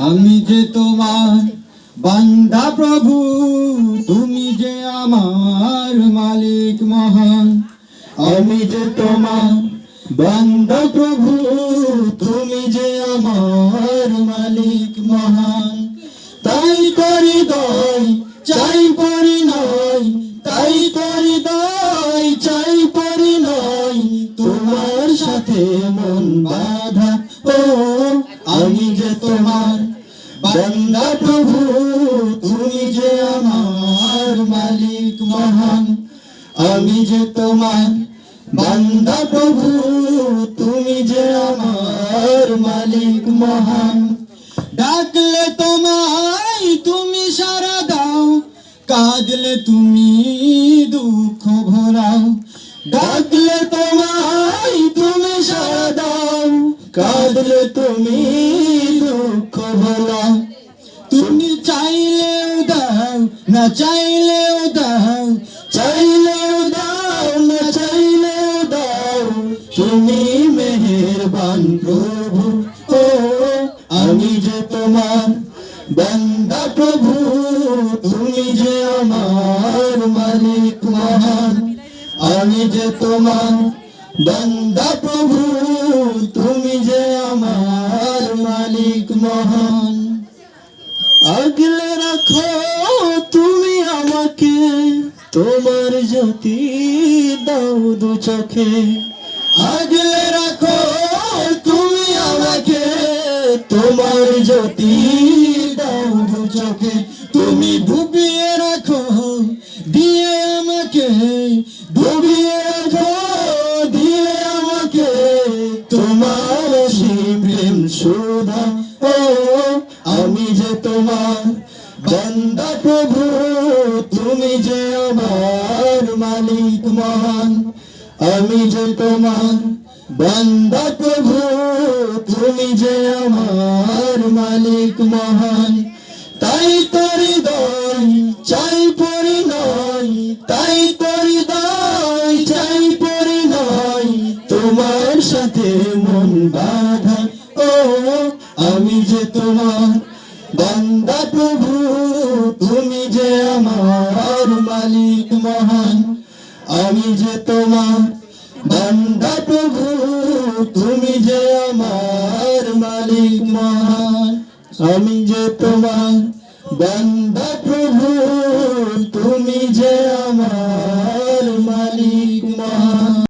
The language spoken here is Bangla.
আমি যে তোমার বান্দা প্রভু, তুমি যে আমার মালিক মহান। আমি যে তোমার বান্দা প্রভু, তুমি যে আমার মালিক মহান। তাই করি দয় চাই পরি নয় তাই করি দয় চাই পরি নয় তোমার সাথে মন বাধা। ও, আমি যে তোমার বান্দা প্রভু তুমি যে আমার মালিক মহান, আমি যে তোমার বান্দা প্রভু তুমি যে আমার মালিক মহান। ডাকলে তোমায় তুমি সারা দাও, কাঁদলে তুমি দুঃখ ভরাও ডাকলে তোমায় তুমি সারা দাও, কাঁদলে তুমি না চাইলেও দাও চাইলেও দাও না চাইলেও দাও তুমি মেহেরবান প্রভু, ও আমি যে তোমার বান্দা প্রভু, তুমি যে আমার মালিক মহান। আমি যে তোমার বান্দা প্রভু, তুমি যে আমার মালিক মহান। আগলে রাখো জ্যোতি দাও চোখে। আগলে রাখো তুমি আমাকে তোমার জ্যোতি মহান, আমি যে তোমার বান্দা প্রভু, তুমি যে আমার মালিক মহান। তাই তোরি দয় চাই পরি নয় তাই তোরি দয় চাই পরি নয় তোমার সাথে মন বাধা। ও, আমি যে তোমার বান্দা প্রভু, তুমি যে আমার মালিক মহান। আমি যে তোমার বান্দা প্রভু, তুমি যে আমার মালিক মহান। আমি যে তোমার বান্দা প্রভু